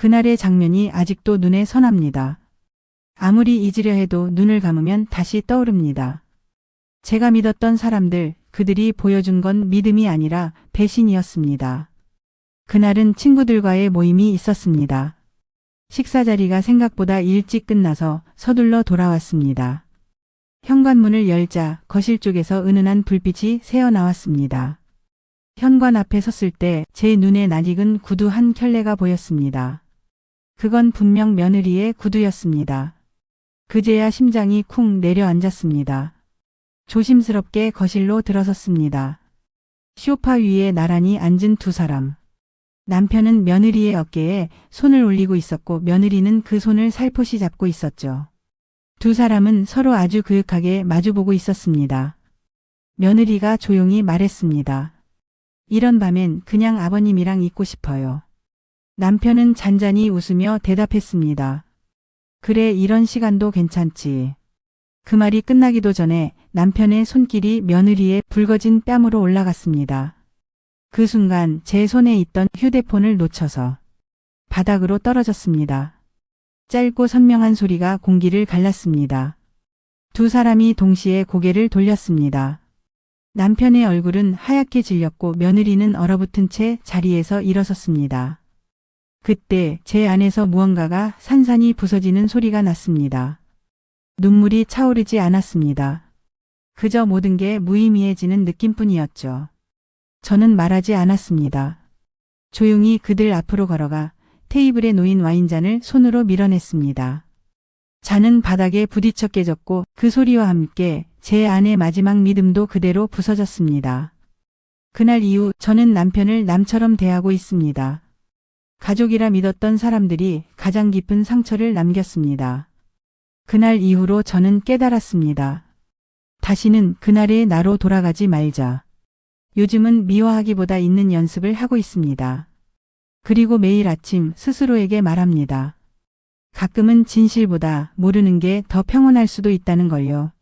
그날의 장면이 아직도 눈에 선합니다. 아무리 잊으려 해도 눈을 감으면 다시 떠오릅니다. 제가 믿었던 사람들, 그들이 보여준 건 믿음이 아니라 배신이었습니다. 그날은 친구들과의 모임이 있었습니다. 식사 자리가 생각보다 일찍 끝나서 서둘러 돌아왔습니다. 현관문을 열자 거실 쪽에서 은은한 불빛이 새어 나왔습니다. 현관 앞에 섰을 때 제 눈에 낯익은 구두 한 켤레가 보였습니다. 그건 분명 며느리의 구두였습니다. 그제야 심장이 쿵 내려앉았습니다. 조심스럽게 거실로 들어섰습니다. 쇼파 위에 나란히 앉은 두 사람. 남편은 며느리의 어깨에 손을 올리고 있었고 며느리는 그 손을 살포시 잡고 있었죠. 두 사람은 서로 아주 그윽하게 마주보고 있었습니다. 며느리가 조용히 말했습니다. 이런 밤엔 그냥 아버님이랑 있고 싶어요. 남편은 잔잔히 웃으며 대답했습니다. 그래, 이런 시간도 괜찮지. 그 말이 끝나기도 전에 남편의 손길이 며느리의 붉어진 뺨으로 올라갔습니다. 그 순간 제 손에 있던 휴대폰을 놓쳐서 바닥으로 떨어졌습니다. 짧고 선명한 소리가 공기를 갈랐습니다. 두 사람이 동시에 고개를 돌렸습니다. 남편의 얼굴은 하얗게 질렸고 며느리는 얼어붙은 채 자리에서 일어섰습니다. 그때 제 안에서 무언가가 산산이 부서지는 소리가 났습니다. 눈물이 차오르지 않았습니다. 그저 모든 게 무의미해지는 느낌뿐이었죠. 저는 말하지 않았습니다. 조용히 그들 앞으로 걸어가 테이블에 놓인 와인잔을 손으로 밀어냈습니다. 잔은 바닥에 부딪혀 깨졌고 그 소리와 함께 제 안의 마지막 믿음도 그대로 부서졌습니다. 그날 이후 저는 남편을 남처럼 대하고 있습니다. 가족이라 믿었던 사람들이 가장 깊은 상처를 남겼습니다. 그날 이후로 저는 깨달았습니다. 다시는 그날의 나로 돌아가지 말자. 요즘은 미워하기보다 있는 연습을 하고 있습니다. 그리고 매일 아침 스스로에게 말합니다. 가끔은 진실보다 모르는 게 더 평온할 수도 있다는 걸요.